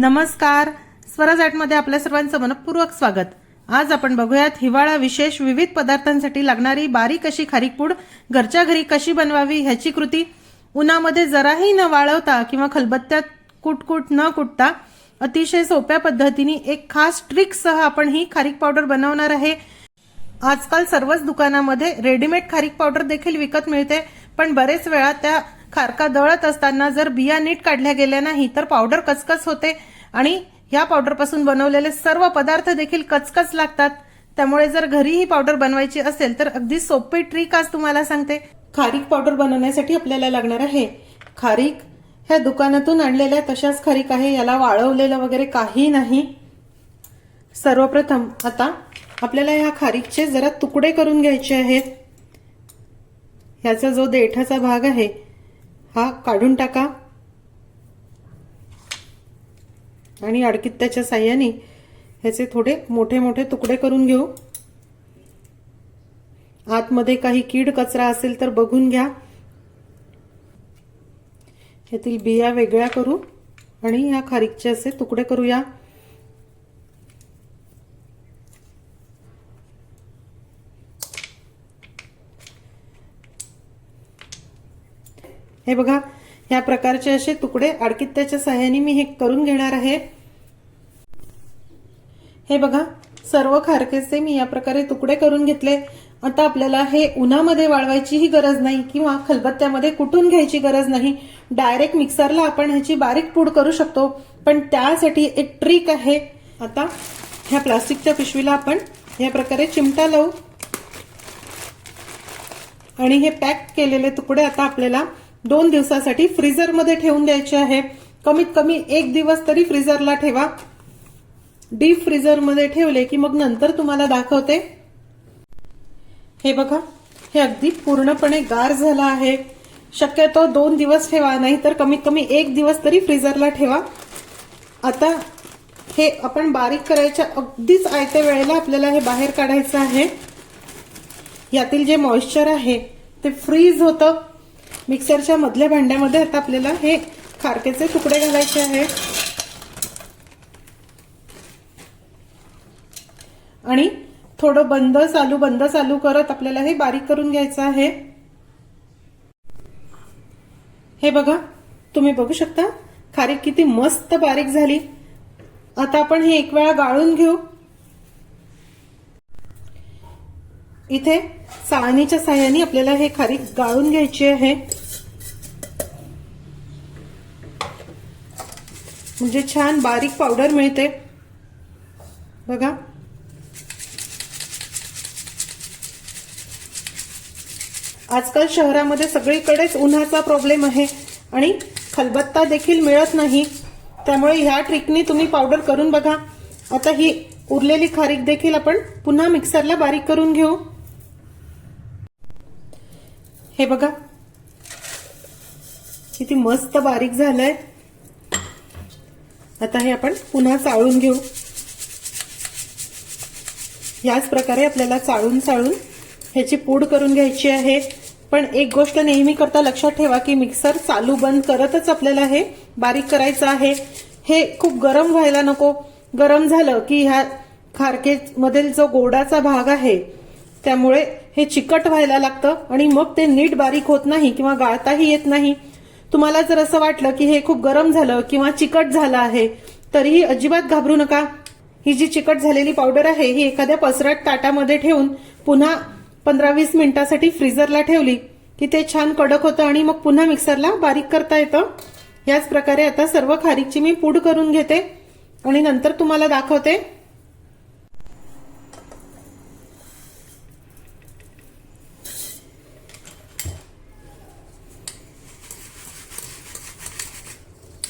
नमस्कार. स्वराज आर्टमध्ये आपल्या सर्वांचं मनपूर्वक स्वागत. आज आपण बघूयात हिवाळा विशेष विविध पदार्थांसाठी लागणारी बारीक अशी खारीक पूड घरच्या घरी कशी बनवावी ह्याची कृती उन्हामध्ये जराही न वाळवता किंवा खलबत्त्यात कुटकुट न कुटता अतिशय सोप्या पद्धतीने एक खास ट्रिकसह आपण ही खारीक पावडर बनवणार आहे. आजकाल सर्वच दुकानामध्ये रेडीमेड खारीक पावडर देखील विकत मिळते पण बरेच वेळा त्या खारका दळत असताना जर बिया नीट काढल्या गेल्या नाही तर पावडर कचकच होते. आणि ह्या पावडरपासून बनवलेले सर्व पदार्थ देखील कचकच लागतात. त्यामुळे जर घरी ही पावडर बनवायची असेल तर अगदी सोपी ट्रिक आज तुम्हाला सांगते. खारीक पावडर बनवण्यासाठी आपल्याला लागणार आहे खारीक. ह्या दुकानातून आणलेल्या तशाच खारीक आहे याला वाळवलेलं वगैरे काही नाही. सर्वप्रथम आता आपल्याला ह्या खारीकचे जरा तुकडे करून घ्यायचे आहेत. ह्याचा जो देठाचा भाग आहे हा काढून टाका. आणि अडकित्त्याच्या साह्याने ह्याचे थोडे मोठे मोठे तुकडे करून घेऊ. आतमध्ये काही कीड कचरा असेल तर बघून घ्या. यातील बिया वेगळ्या करू आणि ह्या खारीकचे असे तुकडे करूया. हे बघा ह्या प्रकारचे असे तुकडे आडकित्त्याच्या सहाय्याने मी हे करून घेणार आहे. हे बघा सर्व खारकेचे मी या प्रकारे तुकडे करून घेतले. आता आपल्याला हे उन्हामध्ये वाळवायचीही गरज नाही किंवा खलबत्त्यामध्ये कुटून घ्यायची गरज नाही. डायरेक्ट मिक्सरला आपण ह्याची बारीक पूड करू शकतो पण त्यासाठी एक ट्रिक आहे. आता ह्या प्लास्टिकच्या पिशवीला आपण या प्रकारे चिमटा लावू. आणि हे पॅक केलेले तुकडे आता आपल्याला दोन दिवसासाठी फ्रीजरमध्ये ठेवून द्यायचे आहे. कमीत कमी एक दिवस तरी फ्रीजरला ठेवा. डीप फ्रीजरमध्ये ठेवले की मग नंतर तुम्हाला दाखवते. हे बघा हे अगदी पूर्णपणे गार झालं आहे. शक्यतो दोन दिवस ठेवा नाही तर कमीत कमी एक दिवस तरी फ्रीजरला ठेवा. आता हे आपण बारीक करायच्या अगदीच आयत्या वेळेला आपल्याला हे बाहेर काढायचं आहे. यातील जे मॉइश्चर आहे ते फ्रीज होतं. मिक्सरच्या मधल्या भांड्यामध्ये आता आपल्याला हे खारकेचे तुकडे घालायचे आहे आणि थोडं बंद चालू बंद चालू करत आपल्याला हे बारीक करून घ्यायचं आहे. हे बघा तुम्ही बघू शकता खारीक किती मस्त बारीक झाली. आता आपण हे एक वेळा गाळून घेऊ. इथे चाळणीच्या साह्याने आपल्याला हे खारीक गाळून घ्यायची आहे. म्हणजे छान बारीक पावडर मिळते. बघा. आजकाल शहरामध्ये सगळीकडेच उन्हाचा प्रॉब्लेम आहे आणि खलबत्ता देखील मिळत नाही. त्यामुळे ह्या ट्रिकनी तुम्ही पावडर करून बघा. आता ही उरलेली खारीक देखील आपण पुन्हा मिक्सरला बारीक करून घेऊ. हे बघा. किती मस्त बारीक झालंय. आता हे आपण पुन्हा चाळून घेऊ. याच प्रकारे आपल्याला चाळून चाळून ह्याची पूड करून घ्यायची आहे. पण एक गोष्ट नेहमी करता लक्षात ठेवा की मिक्सर चालू बंद करतच आपल्याला हे बारीक करायचं आहे. हे खूप गरम व्हायला नको. गरम झालं की ह्या खारकेमधील जो गोडाचा भाग आहे त्यामुळे हे चिकट व्हायला लागतं आणि मग ते नीट बारीक होत नाही किंवा गाळताही येत नाही. तुम्हाला जर असं वाटलं की हे खूप गरम झालं किंवा चिकट झालं आहे तरीही अजिबात घाबरू नका. ही जी चिकट झालेली पावडर आहे ही एखाद्या पसरट ताटामध्ये ठेवून पुन्हा पंधरा वीस मिनिटासाठी फ्रीजरला ठेवली की ते छान कडक होतं आणि मग पुन्हा मिक्सरला बारीक करता येतं. याच प्रकारे आता सर्व खारीकची मी पूड करून घेते आणि नंतर तुम्हाला दाखवते.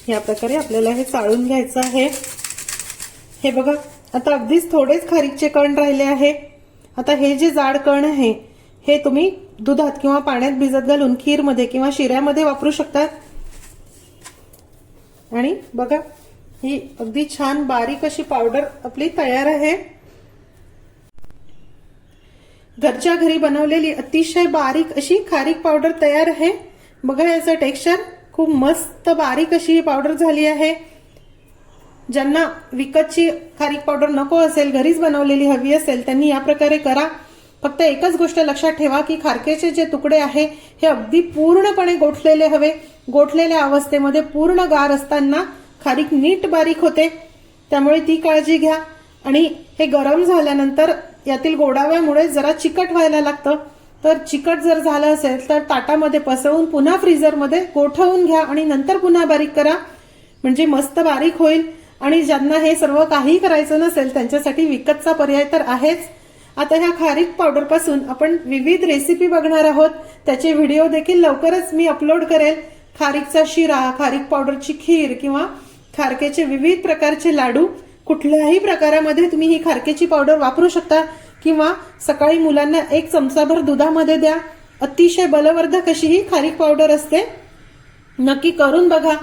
या प्रकारे आपल्याला हे चाळून घ्यायचं आहे. हे बघा आता अगदीच थोडेच खारीकचे कण राहिले आहे. आता हे जे जाड कण आहे हे तुम्ही दुधात किंवा पाण्यात भिजत घालून खीरमध्ये किंवा शिऱ्यामध्ये वापरू शकतात आणि बघा ही अगदी छान बारीक अशी पावडर आपली तयार आहे. घरच्या घरी बनवलेली अतिशय बारीक अशी खारीक पावडर तयार आहे. बघा याचं टेक्स्चर खूप मस्त बारीक अशी ही पावडर झाली आहे. ज्यांना विकतची खारीक पावडर नको असेल घरीच बनवलेली हवी असेल त्यांनी या प्रकारे करा. फक्त एकच गोष्ट लक्षात ठेवा की खारकेचे जे तुकडे आहे हे अगदी पूर्णपणे गोठलेले हवे. गोठलेल्या अवस्थेमध्ये पूर्ण गार असताना खारीक नीट बारीक होते. त्यामुळे ती काळजी घ्या. आणि हे गरम झाल्यानंतर यातील गोडाव्यामुळे जरा चिकट व्हायला लागतं. तर चिकट जर झालं असेल तर ताटामध्ये पसरवून पुन्हा फ्रीझरमध्ये गोठवून घ्या आणि नंतर पुन्हा बारीक करा. म्हणजे मस्त बारीक होईल. आणि ज्यांना हे सर्व काही करायचं नसेल त्यांच्यासाठी विकतचा पर्याय तर आहेच. आता ह्या खारीक पावडरपासून आपण विविध रेसिपी बघणार आहोत. त्याचे व्हिडिओ देखील लवकरच मी अपलोड करेल. खारीकचा शिरा खारीक पावडरची खीर किंवा खारकेचे विविध प्रकारचे लाडू. कुठल्याही प्रकारामध्ये तुम्ही ही खारकेची पावडर वापरू शकता. किंवा सकाळी मुलांना एक चमचाभर दुधामध्ये द्या. अतिशय बलवर्धक अशी ही खारीक पावडर असते. नक्की करून बघा.